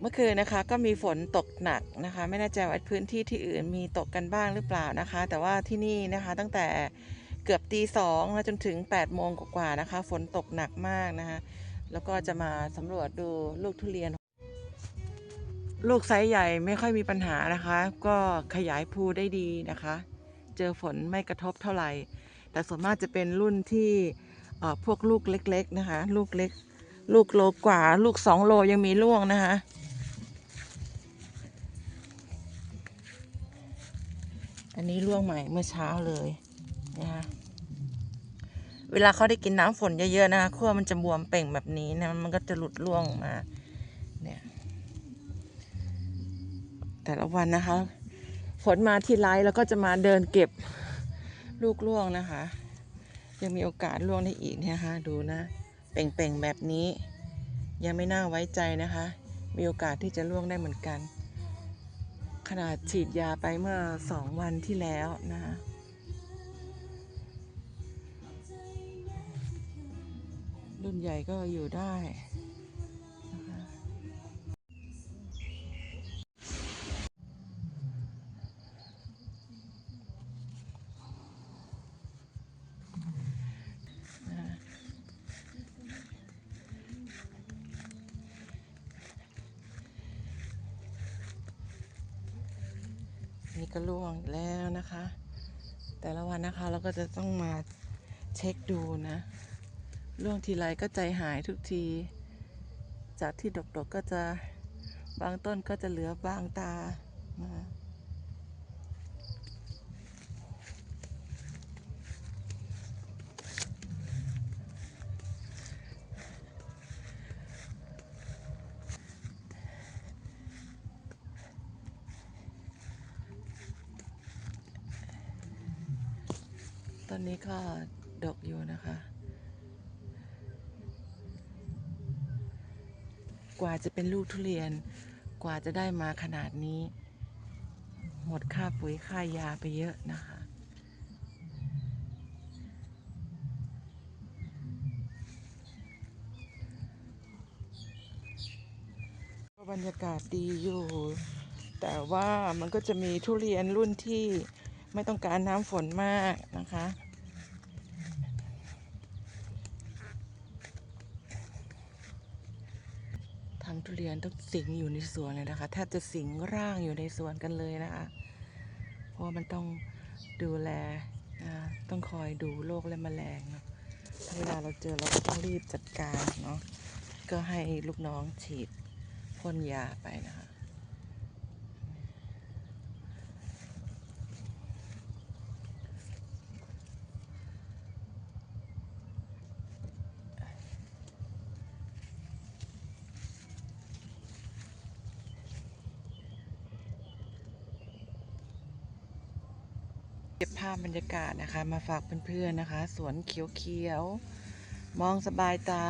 เมื่อคืนนะคะก็มีฝนตกหนักนะคะ ไม่แน่ใจว่าพื้นที่ที่อื่นมีตกกันบ้างหรือเปล่านะคะ แต่ว่าที่นี่นะคะตั้งแต่เกือบตีสองแล้วจนถึง8ปดโมงกว่าๆนะคะ ฝนตกหนักมากนะคะ แล้วก็จะมาสำรวจดูลูกทุเรียน ลูกไซส์ใหญ่ไม่ค่อยมีปัญหานะคะ ก็ขยายภูได้ดีนะคะ เจอฝนไม่กระทบเท่าไหร่ แต่ส่วนมากจะเป็นรุ่นที่เอ่อพวกลูกเล็ก ๆ นะคะ ลูกเล็ก ลูกโลกว่า ลูกสองโลยังมีร่วงนะคะ อันนี้ร่วงใหม่เมื่อเช้าเลยนะคะเวลาเขาได้กินน้ำฝนเยอะๆนะคะขั้วมันจะบวมเป่งแบบนี้นะมันก็จะหลุดร่วงมา เนี่ย แต่ละวันนะคะ ฝนมาที่ไรแล้วก็จะมาเดินเก็บลูกร่วงนะคะ ยังมีโอกาสร่วงได้อีกเนี่ยนะคะ ดูนะ เป่งๆแบบนี้ ยังไม่น่าไว้ใจนะคะ มีโอกาสที่จะร่วงได้เหมือนกัน ขนาดฉีดยาไปเมื่อสองวันที่แล้วนะคะรุ่นใหญ่ก็อยู่ได้ นี่ก็ล่วงแล้วนะคะ แต่ละวันนะคะเราก็จะต้องมาเช็คดูนะล่วงทีไรก็ใจหายทุกที จากที่ดกๆก็จะบางต้นก็จะเหลือบางตานะ ตอนนี้ก็ดกอยู่นะคะ กว่าจะเป็นลูกทุเรียน กว่าจะได้มาขนาดนี้ หมดค่าปุ๋ยค่ายาไปเยอะนะคะ บรรยากาศดีอยู่ แต่ว่ามันก็จะมีทุเรียนรุ่นที่ ไม่ต้องการน้ำฝนมากนะคะ ทำทุเรียนต้องสิงอยู่ในสวนเลยนะคะ แทบจะสิงร่างอยู่ในสวนกันเลยนะคะ เพราะว่ามันต้องดูแลนะต้องคอยดูโรคและแมลงเนาะเวลาเราเจอเราก็ต้องรีบจัดการเนาะ ก็ให้ลูกน้องฉีดพ่นยาไปนะคะ เก็บภาพบรรยากาศนะคะ มาฝากเพื่อนๆนะคะ สวนเขียวๆ มองสบายตา